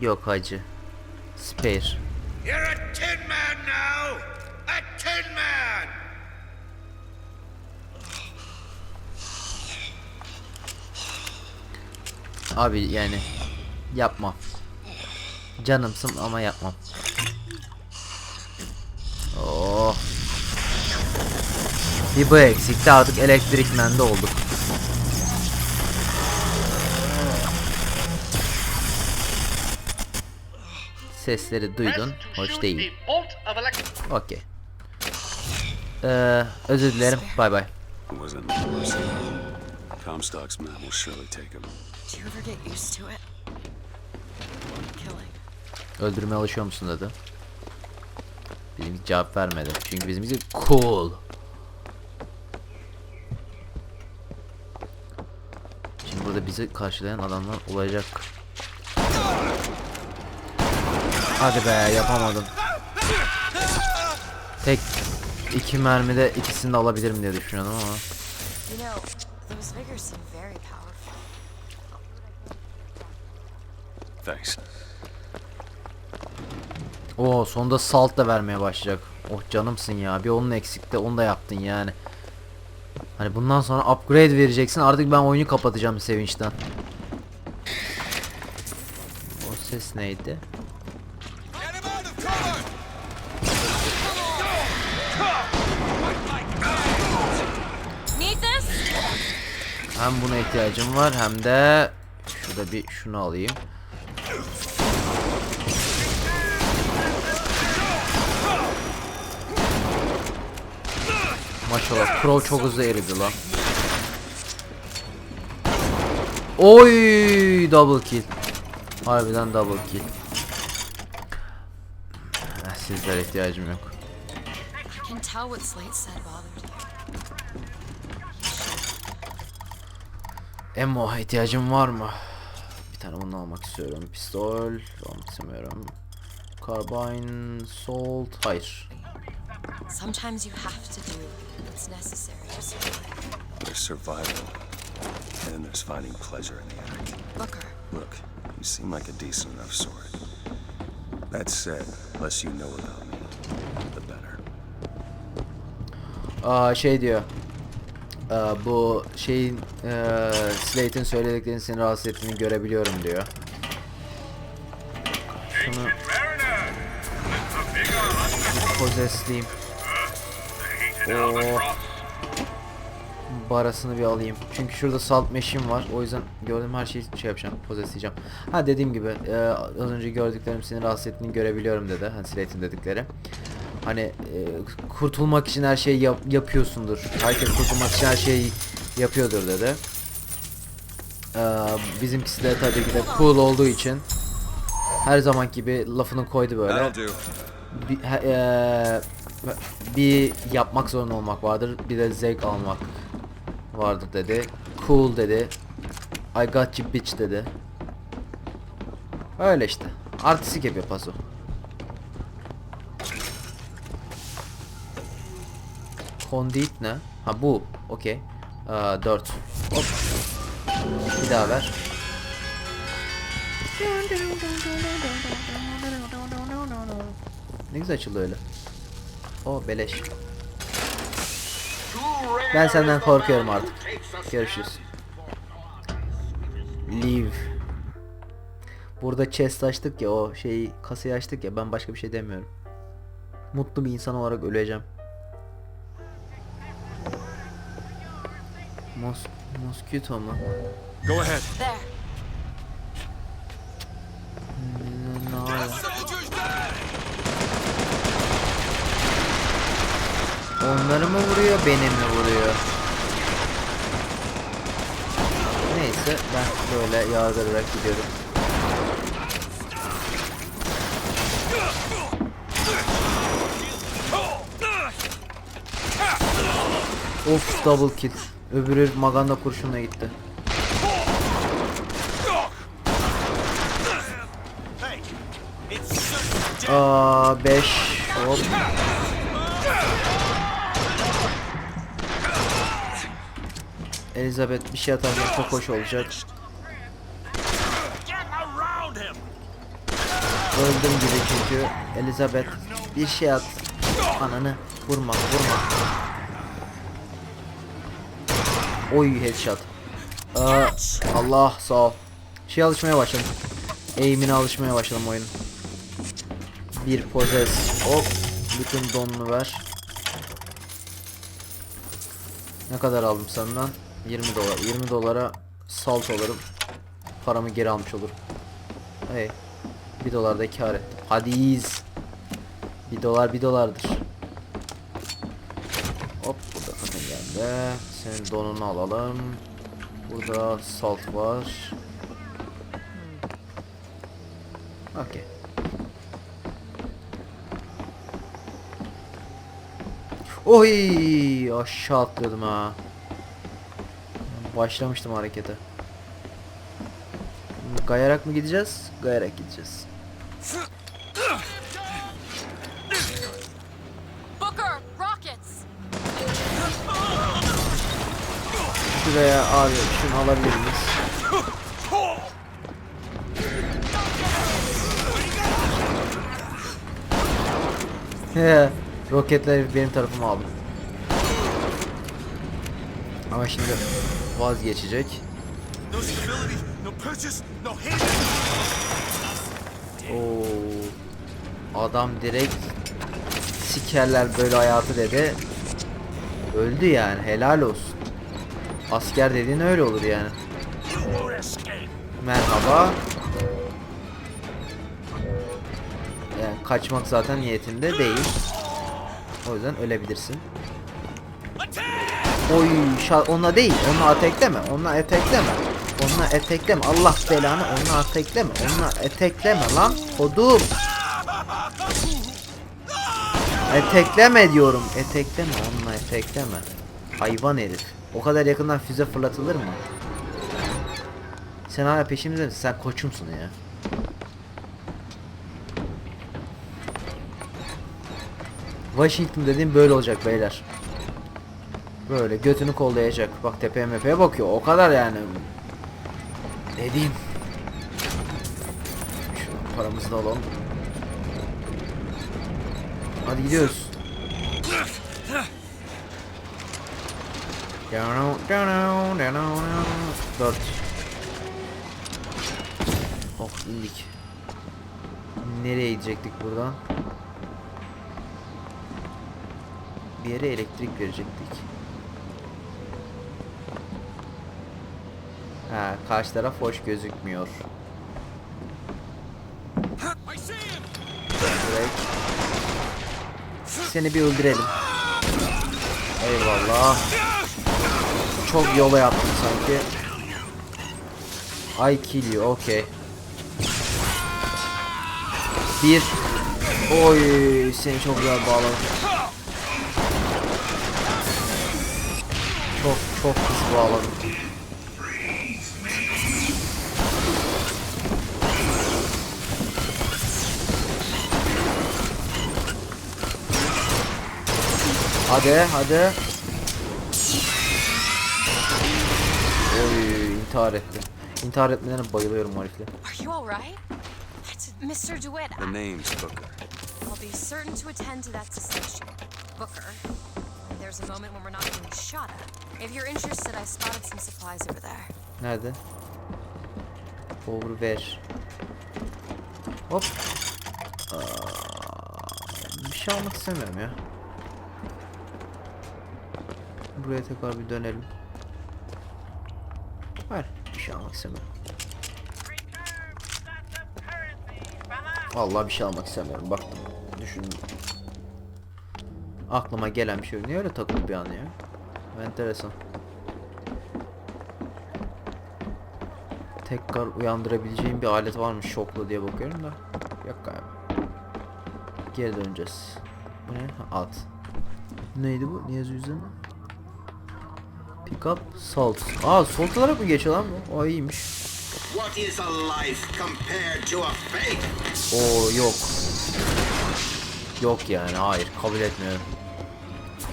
Yok hacı. Spare. You're a tin man now! A tin man! Abi yani yapmam. Canımsın ama yapmam. Oh. Bir bu eksikti artık elektrikmende olduk. Sesleri duydun. Hoş değil. Okey. Ee, özür dilerim. Bay bay. Comstock's men will surely take him. Do you ever get used to it? Killing. Öldürmeye alışıyor musun dedi. Bizimki cevap vermedi. Çünkü bizimki cool. Şimdi burada bizi karşılayan adamlar olacak. Hadi be yapamadım. Tek iki mermide ikisini de alabilirim diye düşünüyordum ama. Thanks. Oo sonunda salt da vermeye başlayacak. Oh canımsın ya. Bir onun eksikti. Onu da yaptın yani. Hani bundan sonra upgrade vereceksin. Artık ben oyunu kapatacağım sevinçten. O ses neydi? Hem buna ihtiyacım var hem de şurada bir şunu alayım. Maşallah Crow çok hızlı eridi lan. Oy double kill. Harbiden double kill. Eh, Sizlere ihtiyacım yok. I can tell what Slate said bothered you. Ammo ihtiyacım var mı? Bir tane bunu almak istiyorum. Pistol almak istemiyorum. Carbine, salt, hayır. Sometimes you have to do what's necessary to survive. There's survival. And then there's finding pleasure in the act. Booker, Look, you seem like a decent enough sort. That said, less you know about me, the better. Aa şey diyor. Aa, bu şeyin eee Slate'in söylediklerini seni rahatsız ettiğini görebiliyorum diyor. Şunu pozesleyeyim. Oo. Barasını bir alayım. Çünkü şurada salt machine var. O yüzden gördüğüm her şeyi şey yapacağım. Pozesleyeceğim. Ha dediğim gibi e, az önce gördüklerim seni rahatsız ettiğini görebiliyorum dedi. Hani Slate'in dedikleri. Hani e, kurtulmak için her şeyi yap- yapıyorsundur. Herkes kurtulmak için her şeyi yapıyordur dedi. E, bizimkisi de tabii ki de cool olduğu için her zaman gibi lafını koydu böyle bir, he- eee, bir yapmak zorunda olmak vardır. Bir de zevk almak vardır dedi. Cool dedi. I got you bitch dedi. Öyle işte. Artistik yapıyor paso. Conduit ne? Ha bu. Okey. 4. Hop. Bir daha ver. Ne güzel açıldı öyle. O beleş. Ben senden korkuyorum artık. Görüşürüz. Leave. Burada chest açtık ya o şeyi kasayı açtık ya ben başka bir şey demiyorum. Mutlu bir insan olarak öleceğim. Mos mosquito mu? Go ahead. there. Onları mı vuruyor, beni mi vuruyor? Neyse ben böyle yağdırarak gidiyorum. Of double kill. Öbürü maganda kurşunla gitti. Aa 5 hop. Elizabeth bir şey atarsan çok hoş olacak. Öldüm gibi çünkü. Elizabeth bir şey at. Ananı vurma vurma. Oy headshot. Aa, Allah sağ ol. Şey alışmaya başladım. Aim'ine alışmaya başladım oyun. Bir poses. Hop. Bütün donunu ver. Ne kadar aldım senden? 20 dolar. 20 dolara salt alırım. Paramı geri almış olurum. Hey. 1 dolar da kar ettim. Hadiyiz. 1 dolar 1 dolardır. Hop burada geldi. Senin donunu alalım. Burada salt var. Okey. Oy aşağı atlıyordum ha. Başlamıştım harekete. Gayarak mı gideceğiz? Gayarak gideceğiz. Şuraya abi şunu alabilir miyiz? He, roketleri benim tarafıma aldım. Ama şimdi vazgeçecek. Oo. Adam direkt sikerler böyle hayatı dedi. Öldü yani helal olsun. Asker dediğin öyle olur yani. Merhaba. Yani kaçmak zaten niyetinde değil. O yüzden ölebilirsin. Oy onunla değil. Onunla atekleme. Onunla etekleme. Onunla etekleme. Allah belanı onunla atekleme. Onunla etekleme lan. Kodum. Etekleme diyorum. Etekleme. Onunla etekleme. Hayvan herif. O kadar yakından füze fırlatılır mı? Sen hala peşimizde misin? Sen koçumsun ya. Washington dediğim böyle olacak beyler. Böyle götünü kollayacak. Bak tepeye mepeye bakıyor. O kadar yani. Ne diyeyim? Şu paramızı da alalım. Hadi gidiyoruz. Dört. Oh indik. Nereye gidecektik buradan? Bir yere elektrik verecektik. Ha, karşı taraf hoş gözükmüyor. Direkt. Seni bir öldürelim. Eyvallah. Çok yola yaptım sanki. I kill you, okay. Bir. Oy, seni çok güzel bağladım. Çok çok hızlı bağladım. Hadi hadi. İntihar etti. İntihar etmelerine bayılıyorum bu herifle. Are you alright? That's Mr. DeWitt. The name's Booker. I'll be certain to attend to that suspicion. Booker, there's a moment when we're not being shot at. If you're interested, I spotted some supplies over there. Nerede? Over ver. Hop. Aa, bir şey almak istemiyorum ya. Buraya tekrar bir dönelim. Şey almak istemiyorum. Vallahi bir şey almak istemiyorum. Baktım. Düşündüm. Aklıma gelen bir şey. Niye öyle takıldı bir an ya? Enteresan. Tekrar uyandırabileceğim bir alet var mı şoklu diye bakıyorum da. Yok galiba. Geri döneceğiz. Bu ne? At. Neydi bu? Yazıyor üzerinde? Pick up salt. Aa salt olarak mı geçiyor lan bu? O iyiymiş. Oo yok. Yok yani hayır kabul etmiyorum.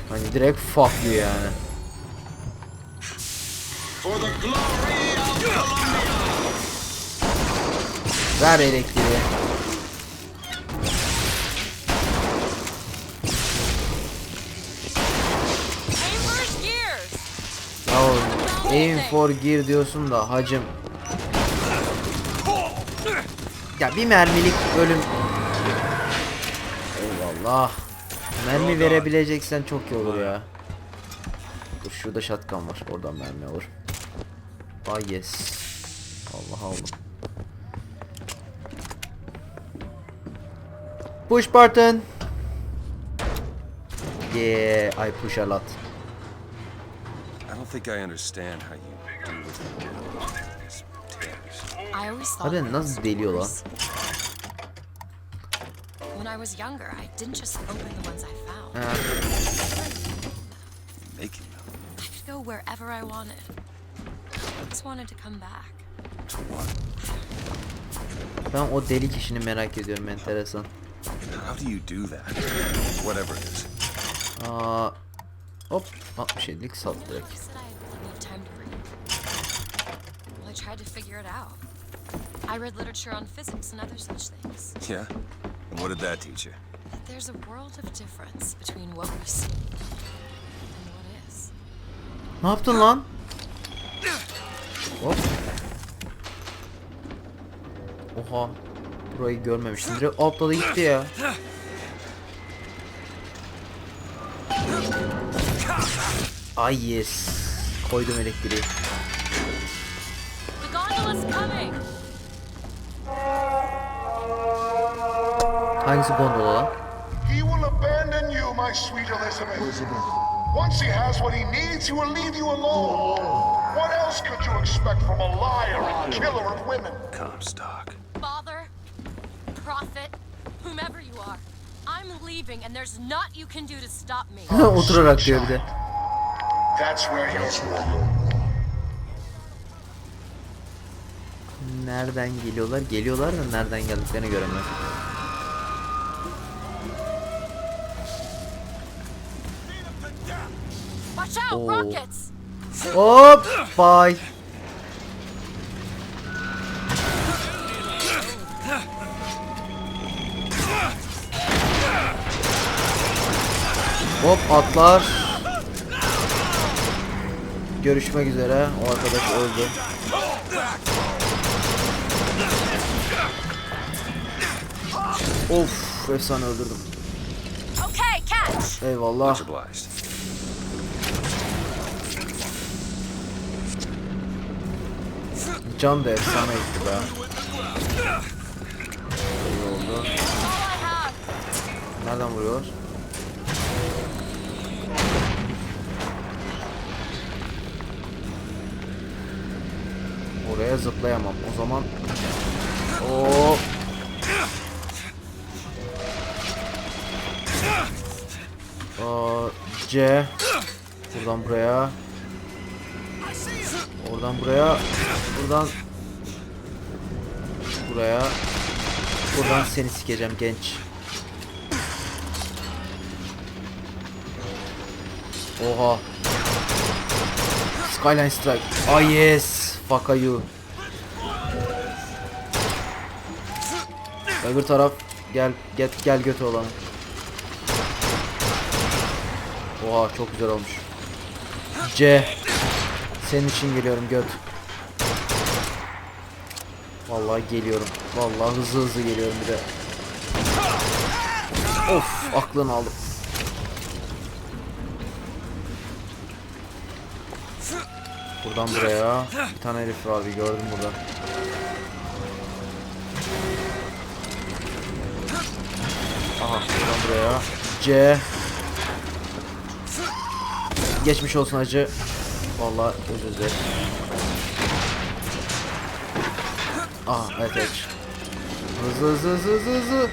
Hani direkt fuck you yani. For the glory of Columbia! Ver elektriği. Aim for gear diyorsun da hacım. Ya bir mermilik bölüm. Eyvallah. Mermi verebileceksen çok iyi olur ya. Dur şurada shotgun var. Oradan mermi alır. Ah yes. Allah aldım. Push button. Yeah, I push a lot. Think I understand how you do what you do. These tapes. I always thought Hadi that it nasıl deliyor lan? When I was younger, I didn't just open the ones I found. Making them. I could go wherever I wanted. I just wanted to come back. To what? ben o deli kişini merak ediyorum enteresan. How do you do that? Whatever it is. Aa, hop 67'lik sat direkt. I read literature on physics and other such things. Yeah? And what did that teach you? That there's a world of difference between what we see and what is. Ne yaptın lan? Hop. Oha. Burayı görmemiştim. Direkt atladı gitti ya. Ay yes. Koydum elektriği. The gondola's coming! Hangisi gondola lan? He will abandon you, my sweet Elizabeth. Once he has what he needs, he will leave you alone. What else could you expect from a liar and killer of women? Comstock. Father, prophet, whomever you are, I'm leaving and there's naught you can do to stop me. Oturarak diyor bir de. That's where you Nereden geliyorlar? Geliyorlar da nereden geldiklerini göremiyorum. Oh. rockets! Hop! Bye. Hop atlar. Görüşmek üzere. O arkadaş öldü. Of, efsane öldürdüm. Okay, catch! Eyvallah. Can da efsane gitti be. İyi oldu. Nereden vuruyor? Oraya zıplayamam. O zaman o Aa, C Buradan buraya Oradan buraya Buradan Buraya Buradan seni sikeceğim genç Oha. Skyline Strike. Ah yes. Fuck you. Öbür taraf gel get gel götü olan. Oha çok güzel olmuş. C. Senin için geliyorum göt. Vallahi geliyorum. Vallahi hızlı hızlı geliyorum bir de. Of aklını aldım. Buradan buraya bir tane herif var bir gördüm burada. Aha buradan buraya. C. Geçmiş olsun hacı. Vallahi özür dilerim. Aha evet evet. Hızlı hızlı hızlı hızlı hızlı.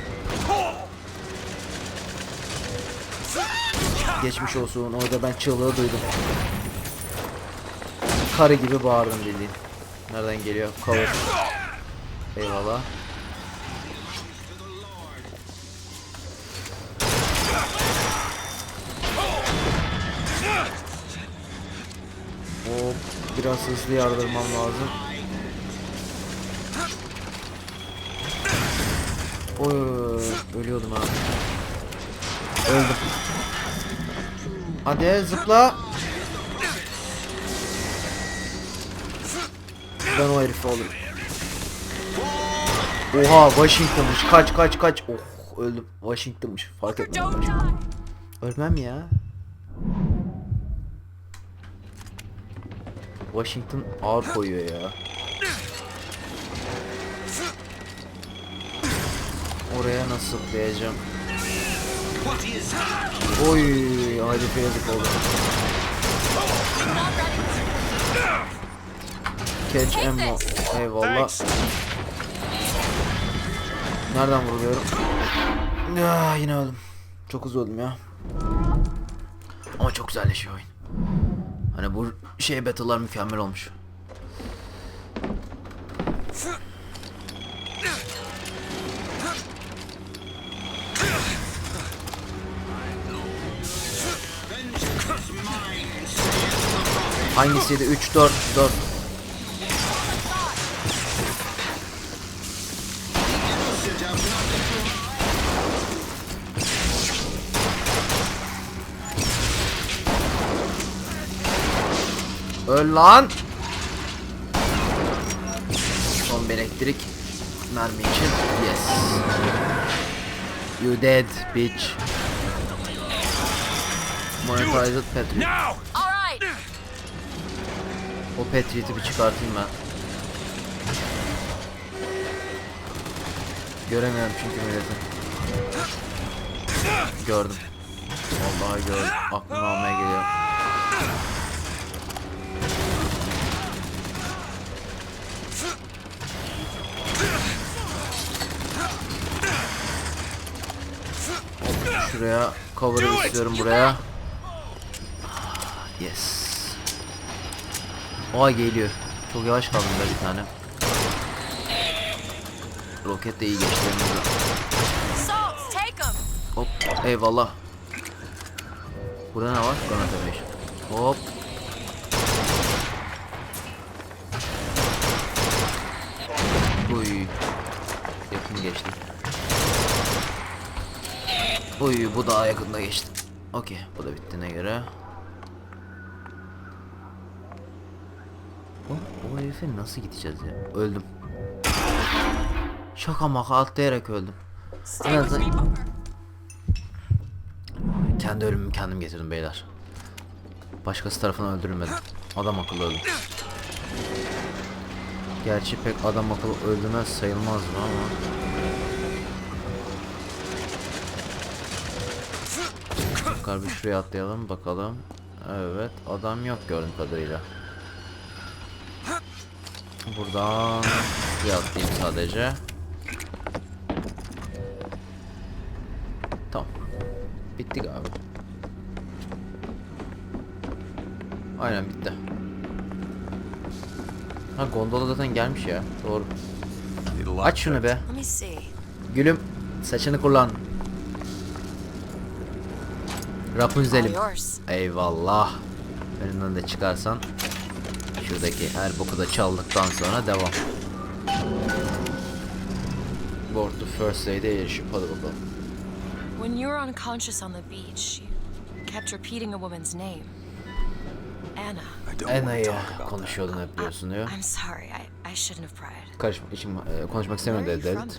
Geçmiş olsun orada ben çığlığı duydum. Karı gibi bağırdım bildiğin. Nereden geliyor? Cover. Eyvallah. Hop, biraz hızlı yardırmam lazım. Oy, ölüyordum ha. Öldüm. Hadi zıpla. Ben o herifi alırım. Oha Washington'mış. Kaç kaç kaç. Oh öldüm. Washington'mış. Fark etmedim. Ölmem ya. Washington ağır koyuyor ya. Oraya nasıl zıplayacağım? Oy, hadi yazık oldu. Catch ammo. Eyvallah. Nereden vuruluyorum? Ya yine öldüm. Çok hızlı öldüm ya. Ama çok güzelleşiyor oyun. Hani bu şey battle'lar mükemmel olmuş. Hangisiydi? 3 4 4 Öl lan. Son bir elektrik mermi için. Yes. You dead bitch. Monetized Patriot. Now! All right. O Patriot'i bir çıkartayım ben. Göremiyorum çünkü milleti. Gördüm. Vallahi gördüm. Aklıma almaya geliyor. Şuraya cover istiyorum buraya. Yes. Oha geliyor. Çok yavaş kaldım da bir tane. Roket de iyi geçti. Hop eyvallah. Burada ne var? Granat ateş. Hop. Uy. Yakın geçti. Uy bu daha yakında geçti. Okey bu da bittiğine göre. O, o herife nasıl gideceğiz ya? Öldüm. Şaka maka atlayarak öldüm. Booker. Kendi ölümümü kendim getirdim beyler. Başkası tarafından öldürülmedim. Adam akıllı öldüm. Gerçi pek adam akıllı öldürmez sayılmaz mı ama. Tekrar bir şuraya atlayalım bakalım. Evet adam yok gördüğüm kadarıyla. Buradan bir atlayayım sadece. Tamam. Bitti galiba. Aynen bitti. Ha gondola zaten gelmiş ya. Doğru. Aç şunu be. Gülüm saçını kullan. Rapunzel'im. Eyvallah. Önünden de çıkarsan. Şuradaki her boku da çaldıktan sonra devam. Board to first aid'e erişip hadi bakalım. When you were unconscious on the beach, you kept repeating a woman's name. Anna. That. konuşuyordun hep biliyorsun diyor. I'm sorry. I, I shouldn't have pried. Karışma, işim, e, konuşmak are dedi David.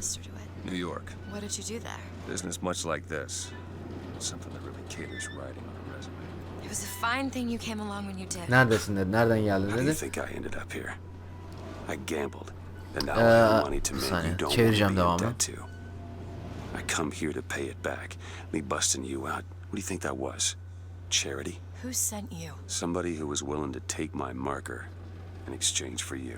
New York. What did you do there? Business much like this. Something that caters writing on a resume. It was a fine thing you came along when you did. Neredesin dedi, nereden geldin How do you dedi. think I ended up here? I gambled, and now I Ee, have money to bir saniye, you don't want to çevireceğim be in debt to. I come here to pay it back. Me busting you out. What do you think that was? Charity? Who sent you? Somebody who was willing to take my marker in exchange for you.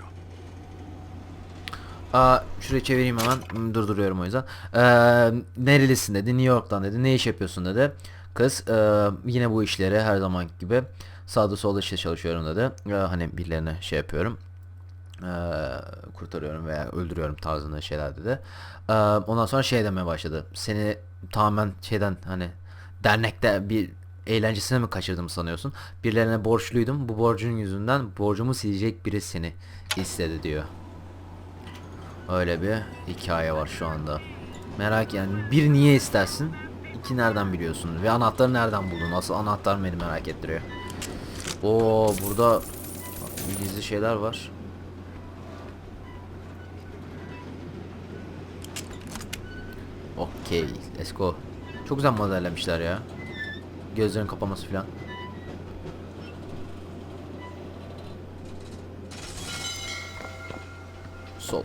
Aa, şurayı çevireyim hemen. Hmm, Durduruyorum o yüzden. Ee, nerelisin dedi. New York'tan dedi. Ne iş yapıyorsun dedi. Kız ee, yine bu işleri her zaman gibi sağda solda işte çalışıyorum dedi. Ee, hani birilerine şey yapıyorum. Ee, kurtarıyorum veya öldürüyorum tarzında şeyler dedi. Ee, ondan sonra şey demeye başladı. Seni tamamen şeyden hani dernekte bir eğlencesine mi kaçırdım sanıyorsun? Birilerine borçluydum. Bu borcun yüzünden borcumu silecek biri seni istedi diyor. Öyle bir hikaye var şu anda. Merak yani bir niye istersin? ki nereden biliyorsun? Ve anahtarı nereden buldun? Nasıl anahtar beni merak ettiriyor. Oo burada gizli şeyler var. Okey. Let's go. Çok güzel modellemişler ya. Gözlerin kapaması falan. Sol.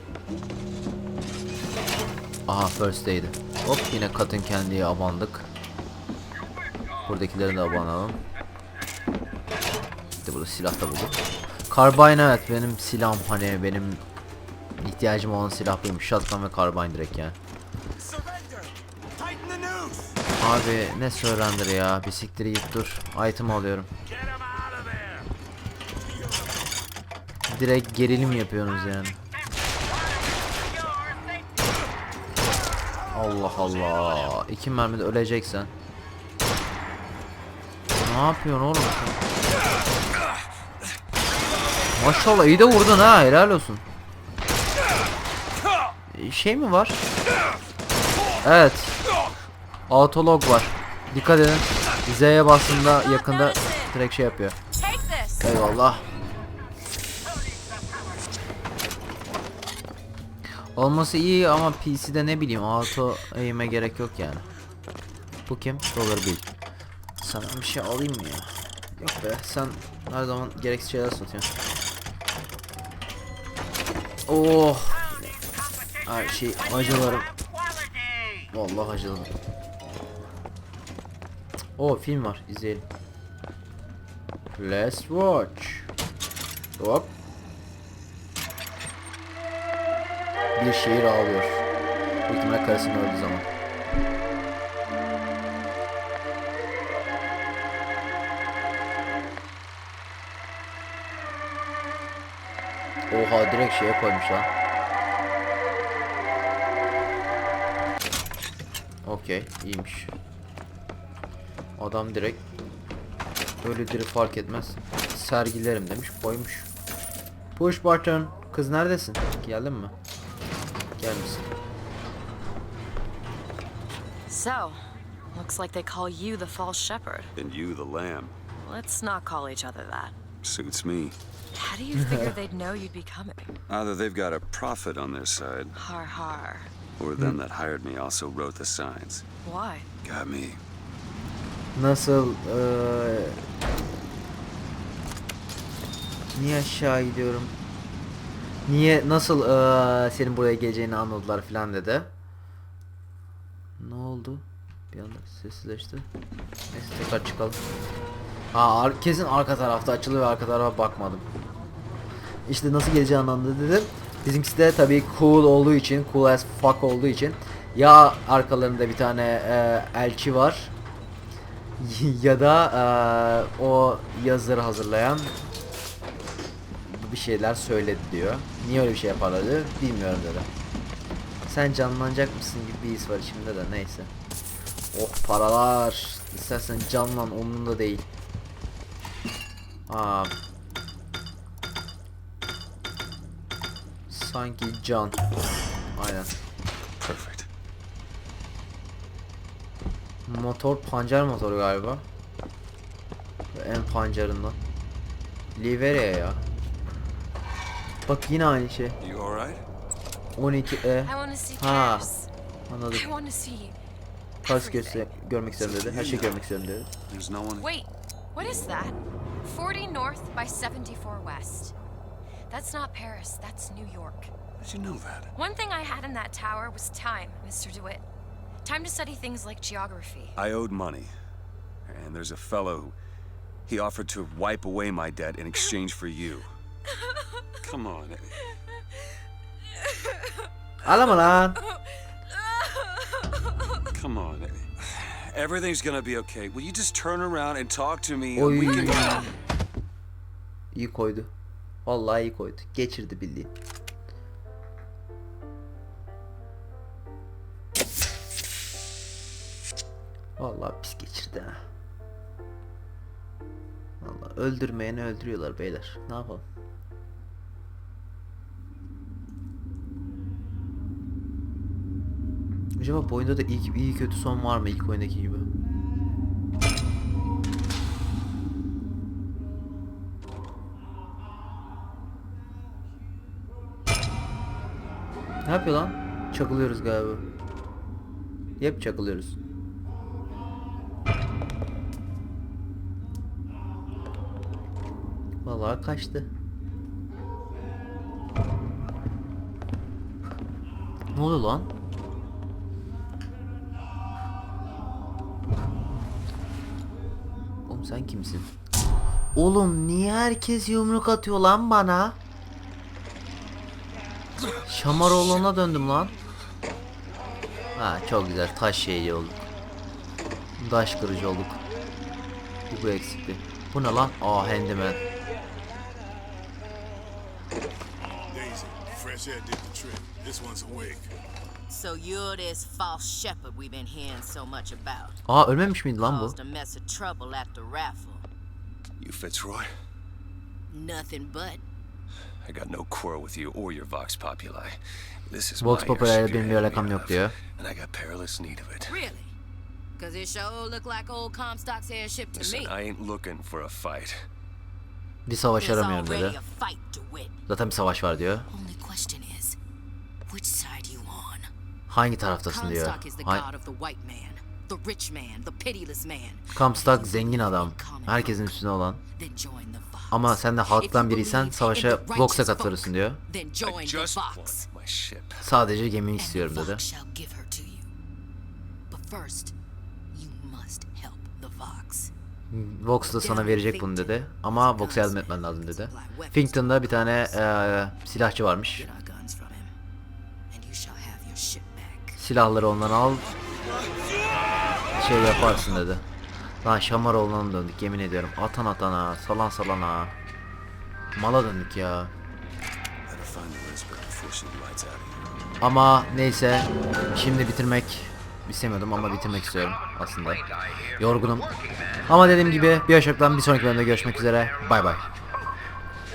Aha first aid'i. Hop yine katın kendiye abandık. Buradakileri de abanalım. İşte burada silah da bulduk. Carbine evet benim silahım hani benim ihtiyacım olan silah buymuş. Shotgun ve carbine direkt yani. Abi ne surrender ya bir siktir git dur. Item alıyorum. Direkt gerilim yapıyorsunuz yani. Allah Allah. İki mermide öleceksen. Ne yapıyorsun oğlum sen? Maşallah iyi de vurdun ha helal olsun. Ee, Şey mi var? Evet. Autolog var. Dikkat edin. Z'ye bastığında yakında direkt şey yapıyor. Eyvallah. Olması iyi ama PC'de ne bileyim auto aim'e gerek yok yani. Bu kim? Dollar Bill. Sana bir şey alayım mı ya? Yok be sen her zaman gereksiz şeyler satıyorsun. Oh. Her şey acılarım. Vallahi acılarım. O film var izleyelim. Let's watch. Hop. Bir şehir ağlıyor. Büyük ihtimalle karısının öldüğü zaman. Oha direkt şeye koymuş lan. Okey iyiymiş. Adam direkt Öyledir fark etmez. Sergilerim demiş koymuş. Push button. Kız neredesin? Geldin mi? Gelmişsin. So, looks like they call you the false shepherd. And you, the lamb. Let's not call each other that. Suits me. How do you figure they'd know you'd be coming? Either they've got a prophet on their side, Har har. or them that hired me also wrote the signs. Why? Got me. Nasıl eee Niye aşağı gidiyorum? Niye nasıl eee, senin buraya geleceğini anladılar filan dedi. Ne oldu? Bir anda sessizleşti. Neyse tekrar çıkalım. Aa ar- kesin arka tarafta açılıyor ve arka tarafa bakmadım. İşte nasıl geleceğini anladı dedim. Bizimkisi de tabii cool olduğu için, cool as fuck olduğu için ya arkalarında bir tane eee, elçi var ya da eee, o yazıları hazırlayan bir şeyler söyledi diyor. Niye öyle bir şey yaparlar. Bilmiyorum dedi. Sen canlanacak mısın gibi bir his var içimde de neyse. Oh paralar. İstersen canlan umurumda değil. Aa. Sanki can. Aynen. Perfect. Motor pancar motoru galiba. En pancarından. Liberia ya. Bak yine aynı şey. You alright? 12E. I want to see Ha. Anladım. I want to see Paris everything. göster görmek istiyorum dedi. Her şeyi görmek istiyorum dedi. There's no one. Wait, what is that? 40 north by 74 west. That's not Paris, that's New York. How'd you know that? One thing I had in that tower was time, Mr. DeWitt. Time to study things like geography. I owed money, and there's a fellow who he offered to wipe away my debt in exchange for you. Come on. Ağlama lan. Come on. Everything's gonna be okay. Will you just turn around and talk to me? and we Oy. can. İyi koydu. Vallahi iyi koydu. Geçirdi bildiğin. Vallahi pis geçirdi ha. Vallahi öldürmeyeni öldürüyorlar beyler. Ne yapalım? Acaba bu oyunda da iyi, iyi kötü son var mı ilk oyundaki gibi? Ne yapıyor lan? Çakılıyoruz galiba. Hep çakılıyoruz. Vallahi kaçtı. Ne oluyor lan? Sen kimsin? Oğlum niye herkes yumruk atıyor lan bana? Şamaroğlu'na döndüm lan. Ha çok güzel taş şeyi olduk. Taş kırıcı olduk. Bu, bu eksikti. Bu ne lan? Aa handyman. This one's awake. So you're this false shepherd we've been hearing so much about. Aa ölmemiş miydi lan bu? Caused a mess of trouble at the raffle. You Fitzroy? Nothing but. I got no quarrel with you or your Vox Populi. This is Vox my Populi ile benim bir alakam yok diyor. And I got perilous need of it. Really? Cause it sure look like old Comstock's airship to Listen, me. I ain't looking for a fight. Bir savaş aramıyorum dedi. Zaten bir savaş var diyor. Only question is, Hangi taraftasın diyor. Ha-. Comstock zengin adam. Herkesin üstüne olan. Ama sen de halktan biriysen savaşa Vox'a katılırsın diyor. Sadece gemini and istiyorum dedi. Vox shall give her to you. But first, you must help the Vox. Vox da sana verecek bunu dedi. Ama Vox'a yardım etmen lazım dedi. Finkton'da bir tane eee, silahçı varmış. Silahları ondan al. Şey yaparsın dedi. Lan Şamaroğlu'na döndük yemin ediyorum. Atan atana, salan salana. Mala döndük ya. Ama neyse şimdi bitirmek istemiyordum ama bitirmek istiyorum aslında. Yorgunum. Ama dediğim gibi Bioshock'tan bir sonraki bölümde görüşmek üzere. Bay bay.